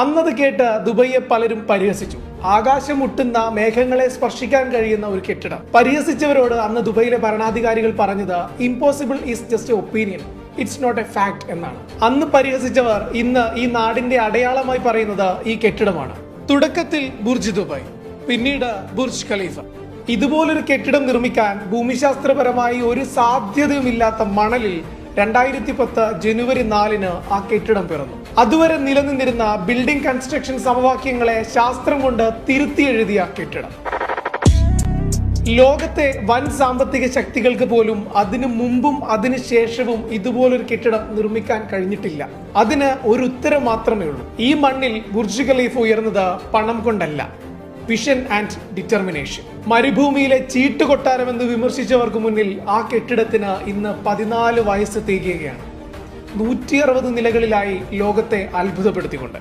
അന്നത് കേട്ട് ദുബൈയെ പലരും പരിഹസിച്ചു. ആകാശം മുട്ടുന്ന മേഘങ്ങളെ സ്പർശിക്കാൻ കഴിയുന്ന ഒരു കെട്ടിടം. പരിഹസിച്ചവരോട് അന്ന് ദുബൈയിലെ ഭരണാധികാരികൾ പറഞ്ഞത് impossible is just opinion it's not a fact എന്നാണ്. അന്ന് പരിഹസിച്ചവർ ഇന്ന് ഈ നാടിന്റെ അടയാളമായി പറയുന്നത് ഈ കെട്ടിടമാണ്. തുടക്കത്തിൽ ബുർജ് ദുബായ് പിന്നീട് ബുർജ് ഖലീഫ. ഇതുപോലൊരു കെട്ടിടം നിർമ്മിക്കാൻ ഭൂമിശാസ്ത്രപരമായി ഒരു സാധ്യതയുമില്ലാത്ത മണലിൽ രണ്ടായിരത്തി പത്ത് ജനുവരി നാലിന് ആ കെട്ടിടം പിറന്നു. അതുവരെ നിലനിന്നിരുന്ന ബിൽഡിംഗ് കൺസ്ട്രക്ഷൻ സമവാക്യങ്ങളെ ശാസ്ത്രം കൊണ്ട് തിരുത്തി എഴുതിയ കെട്ടിടം. ലോകത്തെ വൻ സാമ്പത്തിക ശക്തികൾക്ക് പോലും അതിനു മുമ്പും അതിനു ശേഷവും ഇതുപോലൊരു കെട്ടിടം നിർമ്മിക്കാൻ കഴിഞ്ഞിട്ടില്ല. അതിന് ഒരു ഉത്തരം മാത്രമേ ഉള്ളൂ. ഈ മണ്ണിൽ ബുർജ് ഖലീഫ് ഉയർന്നത് പണം കൊണ്ടല്ല. വിഷൻ ആൻഡ് ഡിറ്റർമിനേഷൻ മരുഭൂമിയിലെ ചീട്ടുകൊട്ടാരമെന്ന് വിമർശിച്ചവർക്ക് മുന്നിൽ ആ കെട്ടിടത്തിന് ഇന്ന് പതിനാല് വയസ്സ് തികയുകയാണ്. നൂറ്റി അറുപത് നിലകളിലായി ലോകത്തെ അത്ഭുതപ്പെടുത്തിക്കൊണ്ട്.